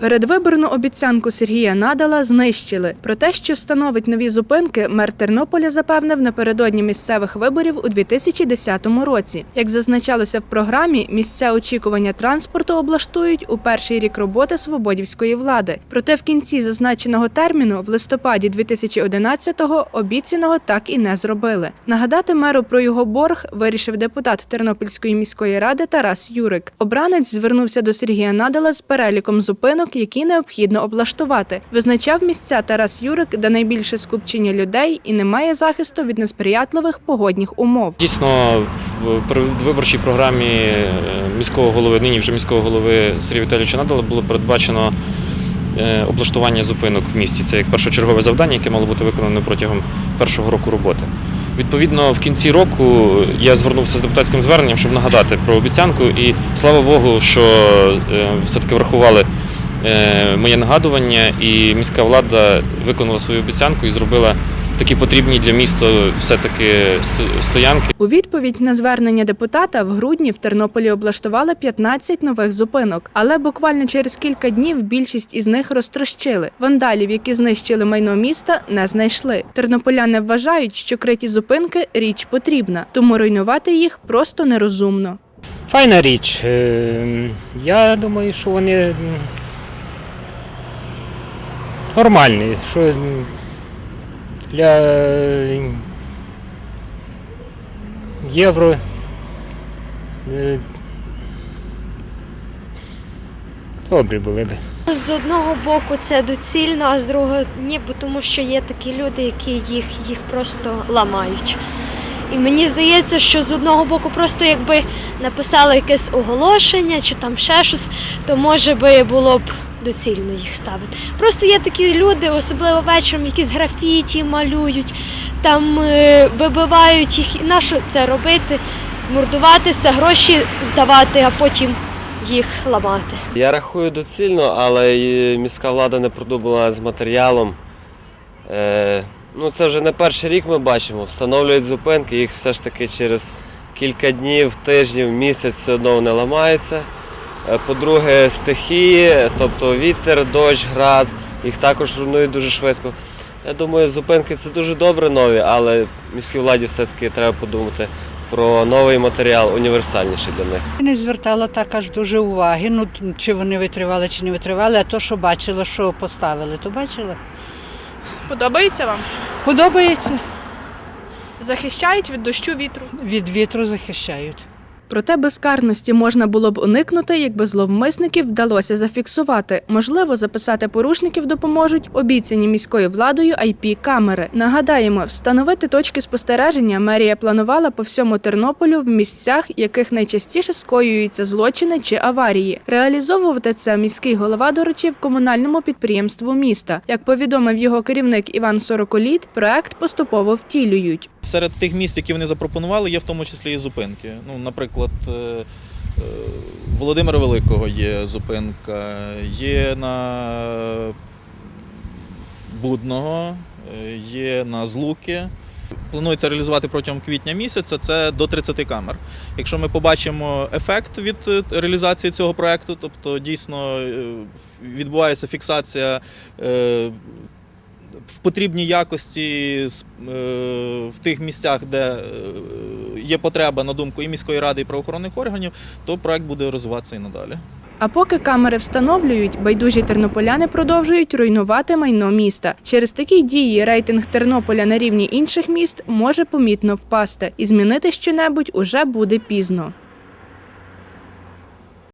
Передвиборну обіцянку Сергія Надала знищили. Про те, що встановить нові зупинки, мер Тернополя запевнив напередодні місцевих виборів у 2010 році. Як зазначалося в програмі, місця очікування транспорту облаштують у перший рік роботи свободівської влади. Проте в кінці зазначеного терміну, в листопаді 2011-го, обіцяного так і не зробили. Нагадати меру про його борг вирішив депутат Тернопільської міської ради Тарас Юрик. Обранець звернувся до Сергія Надала з переліком зупинок, які необхідно облаштувати. Визначав місця Тарас Юрик, де найбільше скупчення людей і немає захисту від несприятливих погодних умов. Дійсно, в передвиборчій програмі е, міського голови, нині вже міського голови Сергія Віталійовича Надала було передбачено е, облаштування зупинок в місті. Це як першочергове завдання, яке мало бути виконане протягом першого року роботи. Відповідно, в кінці року я звернувся з депутатським зверненням, щоб нагадати про обіцянку, і слава Богу, що е, все-таки врахували моє нагадування, і міська влада виконала свою обіцянку і зробила такі потрібні для міста все-таки стоянки. У відповідь на звернення депутата в грудні в Тернополі облаштували 15 нових зупинок, але буквально через кілька днів більшість із них розтрощили. Вандалів, які знищили майно міста, не знайшли. Тернополяни вважають, що криті зупинки річ потрібна, тому руйнувати їх просто нерозумно. Файна річ. Е, Я думаю, що вони м, нормальні. Що для е, євро е, добрі були б. З одного боку це доцільно, а з другого ні, бо тому що є такі люди, які їх, їх просто ламають. І мені здається, що з одного боку, просто якби написали якесь оголошення чи там ще щось, то може би було б доцільно їх ставити. Просто є такі люди, особливо вечором, якісь графіті малюють, там е, вибивають їх. І на що це робити? Мордуватися, гроші здавати, а потім їх ламати. Я рахую доцільно, але міська влада не продумала з матеріалом. Е, ну, це вже не перший рік ми бачимо. Встановлюють зупинки, їх все ж таки через кілька днів, тижнів, місяць все одно вони ламаються. Е, По-друге, стихії, тобто вітер, дощ, град, їх також руйнують дуже швидко. Я думаю, зупинки це дуже добре нові, але міській владі все-таки треба подумати про новий матеріал, універсальніший для них. Не звертала так аж дуже уваги, ну чи вони витривали, чи не витривали, а то, що бачила, що поставили, то бачила. Подобається вам? Подобається, Захищають від дощу вітру. від вітру захищають. Проте безкарності можна було б уникнути, якби зловмисників вдалося зафіксувати. Можливо, записати порушників допоможуть обіцяні міською владою IP-камери. Нагадаємо, встановити точки спостереження мерія планувала по всьому Тернополю в місцях, яких найчастіше скоюються злочини чи аварії. Реалізовувати це міський голова доручив комунальному підприємству міста. Як повідомив його керівник Іван Сороколіт, проект поступово втілюють. Серед тих місць, які вони запропонували, є в тому числі і зупинки. Ну, наприклад, е, е, Володимира Великого є зупинка, є на Будного, е, є на Злуки. Планується реалізувати протягом квітня місяця це до 30 камер. Якщо ми побачимо ефект від реалізації цього проекту, тобто дійсно відбувається фіксація в потрібній якості в тих місцях, де є потреба на думку і міської ради, і правоохоронних органів, то проект буде розвиватися і надалі. А поки камери встановлюють, байдужі тернополяни продовжують руйнувати майно міста. Через такі дії рейтинг Тернополя на рівні інших міст може помітно впасти, і змінити щонебудь уже буде пізно.